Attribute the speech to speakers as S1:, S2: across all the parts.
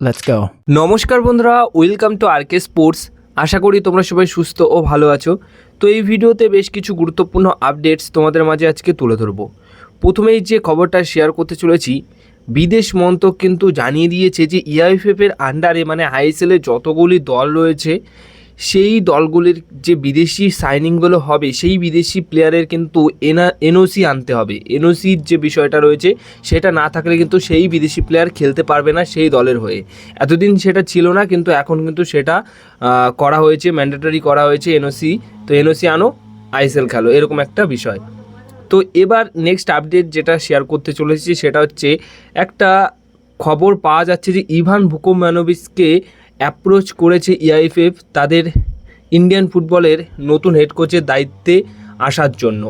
S1: Let's go
S2: নমস্কার বন্ধুরা welcome to R K sports আশা করি তোমরা সবাই সুস্থ ও ভালো আছো। তো এই ভিডিওতে বেশ কিছু গুরুত্বপূর্ণ আপডেটস তোমাদের মাঝে আজকে তুলে ধরবো। প্রথমেই যে খবরটা শেয়ার করতে চলেছি, বিদেশ মন্ত্রক কিন্তু জানিয়ে দিয়েছে যে ইআইএফএফ এর আন্ডারে মানে আইএসএল এর যতগুলি দল রয়েছে সেই দলগুলির যে বিদেশি সাইনিংগুলো হবে, সেই বিদেশি প্লেয়ারের কিন্তু এনা, এনওসি আনতে হবে। এনওসির যে বিষয়টা রয়েছে, সেটা না থাকলে কিন্তু সেই বিদেশি প্লেয়ার খেলতে পারবে না সেই দলের হয়ে। এতদিন সেটা ছিল না, কিন্তু এখন কিন্তু সেটা করা হয়েছে ম্যান্ডেটরি করা হয়েছে এনওসি। তো এনওসি আনো আইএসএল খেলো, এরকম একটা বিষয়। তো এবার নেক্সট আপডেট যেটা শেয়ার করতে চলেছি, সেটা হচ্ছে একটা খবর পাওয়া যাচ্ছে যে ইভান ভুকোম্যানোভিচকে অ্যাপ্রোচ করেছে ইআইএফএফ তাদের ইন্ডিয়ান ফুটবলের নতুন হেড কোচের দায়িত্বে আসার জন্য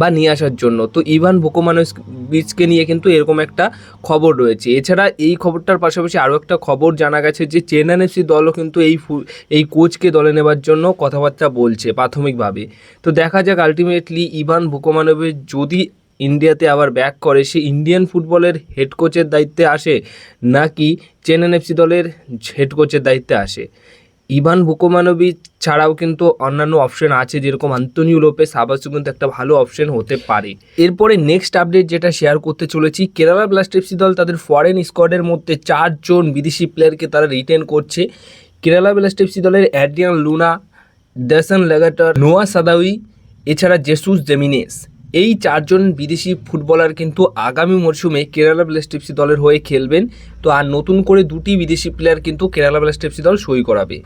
S2: বা নিয়ে আসার জন্য। তো ইভান ভুকোমানোভিচকে নিয়ে কিন্তু এরকম একটা খবর রয়েছে। এছাড়া এই খবরটার পাশাপাশি আরও একটা খবর জানা গেছে যে চেন্নাইন এফসি দলও কিন্তু এই এই কোচকে দলে নেবার জন্য কথাবার্তা বলছে প্রাথমিকভাবে। তো দেখা যাক আলটিমেটলি ইভান ভুকোমানোভিচ যদি ইন্ডিয়াতে আবার ব্যাক করে। সে ইন্ডিয়ান ফুটবলের হেড কোচের দায়িত্বে আসে নাকি চেন্নাইন এফসি দলের হেড কোচের দায়িত্বে আসে? ইভান ভুকোমানোভিচ ছাড়াও কিন্তু অন্যান্য অপশন আছে, যেরকম আন্তনিও লোপেস আবাসও কিন্তু একটা ভালো অপশন হতে পারে। এরপরে নেক্সট আপডেট যেটা শেয়ার করতে চলেছি কেরালা ব্লাস্ট এফসি দল তাদের ফরেন স্কোয়াডের মধ্যে চারজন বিদেশি প্লেয়ারকে তারা রিটেন করছে। কেরালা ব্লাস্ট এফসি দলের Adrian Luna Dusan Lagator Noah Sadaoui এছাড়া জেসুস জেমিনেস এই চারজন বিদেশি ফুটবলার কিন্তু আগামী মরশুমে কেরালা ব্লাস্ট এফসি দলের হয়ে খেলবেন। তো আর নতুন করে দুটি বিদেশি প্লেয়ার কিন্তু কেরালা ব্লাস্ট এফসি দল সই করাবে।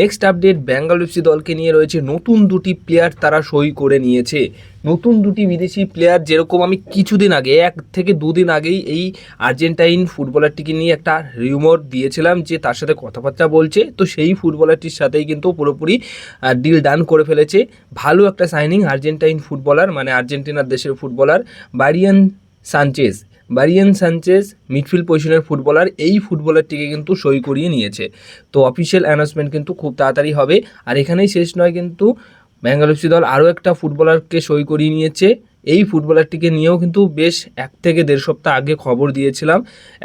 S2: নেক্সট আপডেট বেঙ্গল এফসি দলকে নিয়ে রয়েছে নতুন দুটি প্লেয়ার তারা সই করে নিয়েছে। নতুন দুটি বিদেশি প্লেয়ার যেরকম আমি কিছুদিন আগে, এক থেকে দুদিন আগেই এই আর্জেন্টাইন ফুটবলারটিকে নিয়ে একটা রিউমর দিয়েছিলাম যে তার সাথে কথাবার্তা বলছে। তো সেই ফুটবলারটির সাথেই কিন্তু পুরোপুরি ডিল ডান করে ফেলেছে। ভালো একটা সাইনিং আর্জেন্টাইন ফুটবলার মানে আর্জেন্টিনার দেশের footballer Brian Sanchez. Brian Sanchez midfield পজিশনের ফুটবলার, এই ফুটবলারটিকে কিন্তু সই করিয়ে নিয়েছে। তো অফিসিয়াল অ্যানাউন্সমেন্ট কিন্তু খুব তাড়াতাড়ি হবে। আর এখানেই শেষ নয় কিন্তু বেঙ্গল দল আরও একটা ফুটবলারকে সই করিয়ে নিয়েছে। এই ফুটবলারটিকে নিয়েও কিন্তু বেশ এক থেকে দেড় সপ্তাহ আগে খবর দিয়েছিলাম।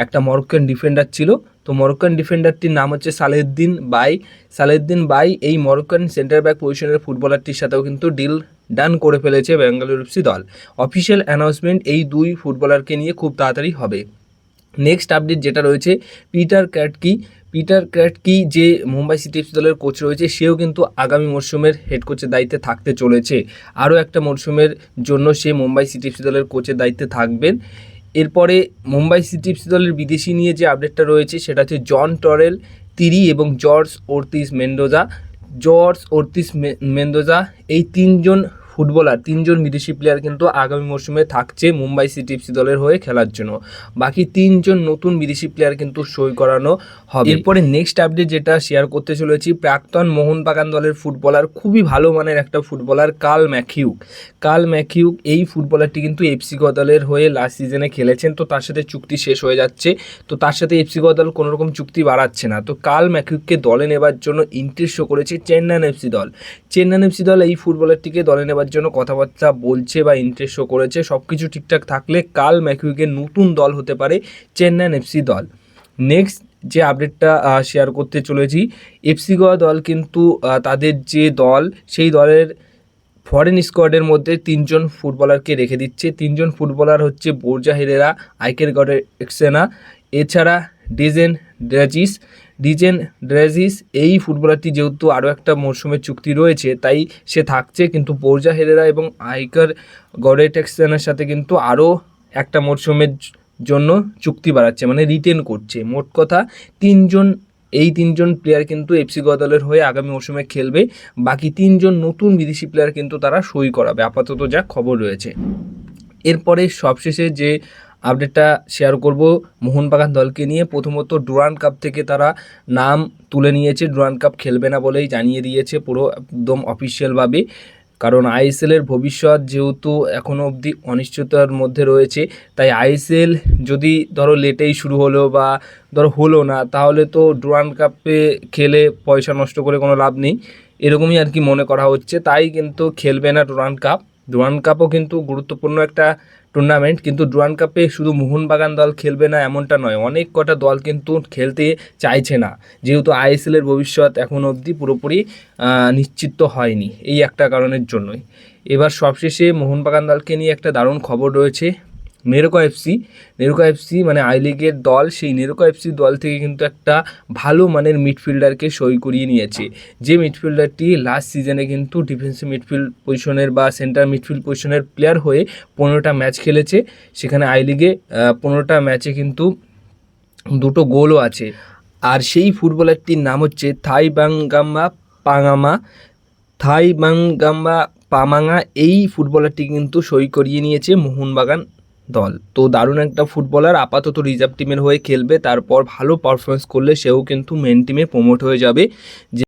S2: একটা মরক্কান ডিফেন্ডার ছিল। তো মরক্কান ডিফেন্ডারটির নাম হচ্ছে সালেদ্দিন বাই। সালেদ্দিন বাই এই মরক্কান সেন্টার ব্যাক পজিশনের ফুটবলারটির সাথেও কিন্তু ডিল ডান করে ফেলেছে বেঙ্গালুরু এফসি দল। অফিসিয়াল অ্যানাউন্সমেন্ট এই দুই ফুটবলারকে নিয়ে খুব তাড়াতাড়ি হবে। নেক্সট আপডেট যেটা রয়েছে পিটার ক্যাটকি পিটার ক্যাটকি যে মুম্বাই সিটি এফসি দলের কোচ রয়েছে, সেও কিন্তু আগামী মরশুমের হেড কোচের দায়িত্বে থাকতে চলেছে। আরও একটা মরশুমের জন্য সে মুম্বাই সিটি এফসি দলের কোচের দায়িত্বে থাকবেন। এরপরে মুম্বাই সিটি এফসি দলের বিদেশি নিয়ে যে আপডেটটা রয়েছে, সেটা হচ্ছে জন টরেল, তিরি এবং Jorge Ortiz Mendoza. Jorge Ortiz Mendoza এই তিনজন ফুটবলার, তিনজন বিদেশি প্লেয়ার কিন্তু আগামী মরশুমে থাকছে মুম্বাই সিটি এফসি দলের হয়ে খেলার জন্য। বাকি তিনজন নতুন বিদেশি প্লেয়ার কিন্তু সই করানো হবে। এরপরে নেক্সট আপডেট যেটা শেয়ার করতে চলেছি, প্রাক্তন মোহনবাগান দলের ফুটবলার খুবই ভালো মানের একটা ফুটবলার কাল ম্যাথিউ। কাল ম্যাথিউ এই ফুটবলারটি কিন্তু এফসি দলের হয়ে লাস্ট সিজনে খেলেছেন, তো তার সাথে চুক্তি শেষ হয়ে যাচ্ছে। তো তার সাথে এফসি দল কোনো রকম চুক্তি বাড়াচ্ছে না। তো কাল ম্যাথিউকে দলে নেবার জন্য ইন্টারেস্ট করেছে চেন্নাইন এফসি দল। চেন্নাইন এফসি দল এই ফুটবলারটিকে দলে নেবার জন্য কথাবার্তা বলছে বা ইন্টারেস্ট শো করেছে সব কিছু ঠিকঠাক থাকলে কাল ম্যাথিউকে নতুন দল হতে পারে চেন্নাইন এফসি দল। নেক্সট যে আপডেটটা শেয়ার করতে চলেছি, এফসি গোয়া দল কিন্তু তাদের যে দল, সেই দলের ফরেন স্কোয়াডের মধ্যে তিনজন ফুটবলারকে রেখে দিচ্ছে। তিনজন ফুটবলার হচ্ছে বোরজা হেরেরা আইকের গডের এক্সেনা। এছাড়া ডিজেন ড্রেজিস ডিজেন ড্রেজিস এই ফুটবলারটি যেহেতু আরও একটা মরশুমের চুক্তি রয়েছে, তাই সে থাকছে কিন্তু বোরজা হেরেরা এবং আইকার গডেটেক্সেনের সাথে কিন্তু আরও একটা মরশুমের জন্য চুক্তি বাড়াচ্ছে মানে রিটেন করছে। মোট কথা, তিনজন, এই তিনজন প্লেয়ার কিন্তু এফসি গোয়া দলের হয়ে আগামী মৌসুমে খেলবে, বাকি তিনজন নতুন বিদেশি প্লেয়ার কিন্তু তারা সই করাবে। আপাতত যা খবর রয়েছে। এরপরে সবশেষে যে আপডেটটা শেয়ার করব। মোহনবাগান দলকে নিয়ে প্রথমত ডুরান কাপ থেকে তারা নাম তুলে নিয়েছে। ডুরান কাপ খেলবে না বলেই জানিয়ে দিয়েছে পুরো একদম অফিসিয়ালভাবে কারণ আইএসএলের ভবিষ্যৎ যেহেতু এখনও অবধি অনিশ্চয়তার মধ্যে রয়েছে, তাই আইএসএল যদি ধরো লেটেই শুরু হলো বা ধরো হলো না, তাহলে তো ডুরান কাপে খেলে পয়সা নষ্ট করে কোনো লাভ নেই। এরকমই আর কি মনে করা হচ্ছে। তাই কিন্তু খেলবে না ডুরান কাপ। ডুরান কাপও কিন্তু গুরুত্বপূর্ণ একটা টুর্নামেন্ট কিন্তু ডোয়ান কাপে শুধু মোহনবাগান দল খেলবে না এমনটা নয়, অনেক কটা দল কিন্তু খেলতে চাইছে না। যেহেতু আইএসএলের ভবিষ্যৎ এখন অবধি পুরোপুরি নিশ্চিত হয়নি, এই একটা কারণের জন্যই। এবার সবশেষে মোহনবাগান দলকে নিয়ে একটা দারুণ খবর রয়েছে। নেরোকা এফসি নেরোকা এফসি মানে আই লিগের দল, সেই নেরোকা এফসি দল থেকে কিন্তু একটা ভালো মানের মিডফিল্ডারকে সই করিয়ে নিয়েছে। যে মিডফিল্ডারটি লাস্ট সিজনে কিন্তু ডিফেন্সিভ মিডফিল্ড পজিশনের বা সেন্টার মিডফিল্ড পজিশনের প্লেয়ার হয়ে পনেরোটা ম্যাচ খেলেছে। সেখানে আই লিগে পনেরোটা ম্যাচে কিন্তু দুটো গোলও আছে। আর সেই ফুটবলারটির নাম হচ্ছে থাই বাঙ্গাম্বা পাঙামা। থাই বাঙ্গাম্বা পামাঙা এই ফুটবলারটি কিন্তু সই করিয়ে নিয়েছে মোহনবাগান দল। তো দারুণ একটা ফুটবলার, আপাতত রিজার্ভ টিমের হয়ে খেলবে। তারপর ভালো পারফরমেন্স করলে সেও কিন্তু মেন টিমে প্রমোট হয়ে যাবে।